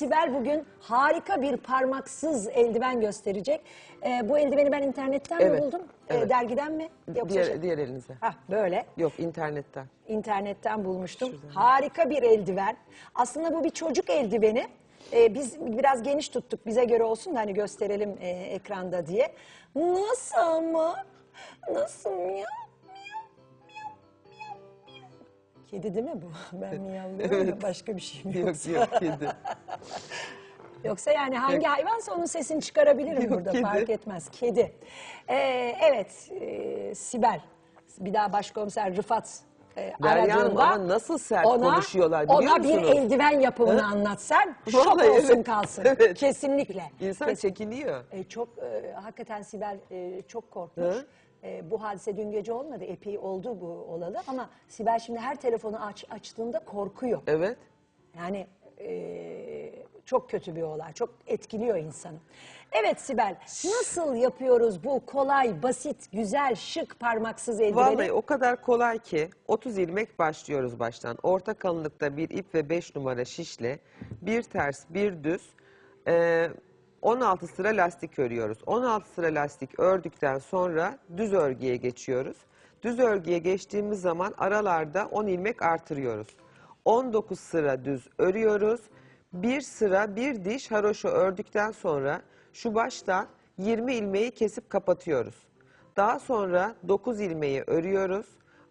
Sibel bugün harika bir parmaksız eldiven gösterecek. Ee, bu eldiveni ben internetten mi Evet, buldum? Ee, evet. dergiden mi? Yoksa Diğer, şey- diğer elinize. Hah, böyle Yok internetten. internetten bulmuştum. Harika bir eldiven. Aslında bu bir çocuk eldiveni. Ee, biz biraz geniş tuttuk bize göre olsun da hani gösterelim e, ekranda diye. Nasıl ama? Nasıl miyav? Kedi değil mi bu? Ben miyavlıyorum Evet. da başka bir şey mi Yok yoksa? yok kedi. Yoksa yani hangi hayvansa onun sesini çıkarabilirim Yok, burada kedi. fark etmez. Kedi. Ee, evet e, Sibel bir daha başkomiser Rıfat e, Derya Hanım aradığında ama nasıl sert konuşuyorlar biliyor ona bir musunuz? eldiven yapımını anlatsan şok Vallahi olsun evet, kalsın. evet. Kesinlikle. İnsan Kes- çekiniyor. e, çok e, hakikaten Sibel e, çok korkmuş. Hı? E, bu hadise dün gece olmadı. Epey oldu bu olalı ama Sibel şimdi her telefonu aç, açtığında korkuyor. Evet. Yani e, çok kötü bir olay. Çok etkiliyor insanı. Evet Sibel, nasıl yapıyoruz bu kolay, basit, güzel, şık parmaksız eldiveni? Vallahi o kadar kolay ki 30 ilmek başlıyoruz baştan. Orta kalınlıkta bir ip ve 5 numara şişle bir ters bir düz e, 16 sıra lastik örüyoruz. 16 sıra lastik ördükten sonra düz örgüye geçiyoruz. Düz örgüye geçtiğimiz zaman aralarda 10 ilmek artırıyoruz. 19 sıra düz örüyoruz. Bir sıra bir diş haroşa ördükten sonra şu baştan 20 ilmeği kesip kapatıyoruz. Daha sonra 9 ilmeği örüyoruz.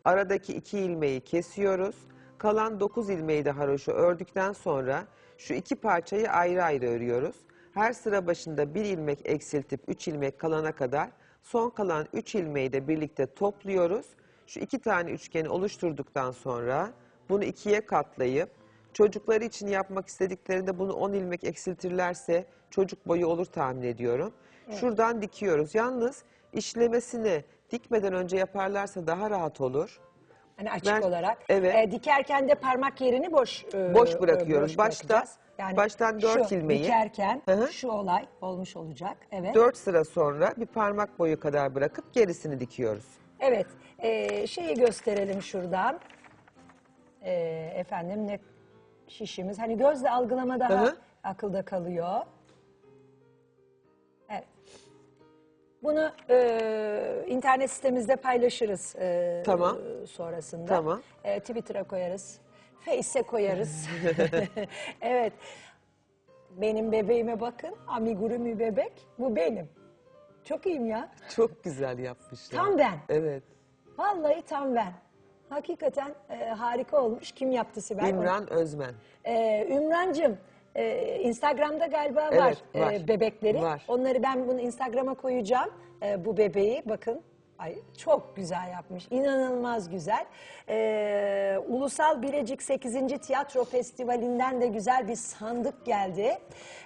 Aradaki 2 ilmeği kesiyoruz. Kalan 9 ilmeği de haroşa ördükten sonra şu iki parçayı ayrı ayrı örüyoruz. Her sıra başında bir ilmek eksiltip 3 ilmek kalana kadar son kalan 3 ilmeği de birlikte topluyoruz. Şu iki tane üçgeni oluşturduktan sonra bunu ikiye katlayıp çocukları için yapmak istediklerinde bunu 10 ilmek eksiltirlerse çocuk boyu olur tahmin ediyorum. Şuradan dikiyoruz. Yalnız işlemesini dikmeden önce yaparlarsa daha rahat olur. Hani açık Ben- olarak. evet. E, dikerken de parmak yerini boş e, Boş bırakıyoruz. boş Başta- bırakacağız. baştan dört şu ilmeği. Dikerken Hı hı. şu olay olmuş olacak. Evet. 4 sıra sonra bir parmak boyu kadar bırakıp gerisini dikiyoruz. Evet, e, şeyi gösterelim şuradan. E, efendim ne şişimiz. Hani gözle algılama daha Hı hı. akılda kalıyor. Bunu e, internet sitemizde paylaşırız e, Tamam. sonrasında. Tamam. E, Twitter'a koyarız. Face'e koyarız. evet. Benim bebeğime bakın. Amigurumi bebek. Bu benim. Çok iyiyim ya. Çok güzel yapmışlar. Tam ben. Evet. Vallahi tam ben. Hakikaten e, harika olmuş. Kim yaptı Sibel? İmran Özmen. Ee, Ümrancığım, e, Instagram'da galiba var, Evet, var. e, bebekleri. Var. Onları ben bunu Instagram'a koyacağım. E, bu bebeği bakın. Ay çok güzel yapmış. İnanılmaz güzel. Ee, Ulusal Bilecik 8. Tiyatro Festivali'nden de güzel bir sandık geldi.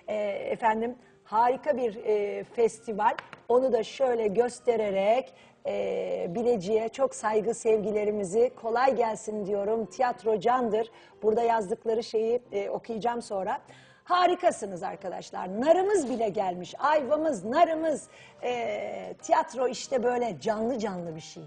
Ee, efendim harika bir e, festival. Onu da şöyle göstererek e, Bilecik'e çok saygı sevgilerimizi kolay gelsin diyorum. Tiyatro candır. Burada yazdıkları şeyi e, okuyacağım sonra. Harikasınız arkadaşlar. Narımız bile gelmiş. Ayvamız, narımız. E, tiyatro işte böyle canlı canlı bir şey.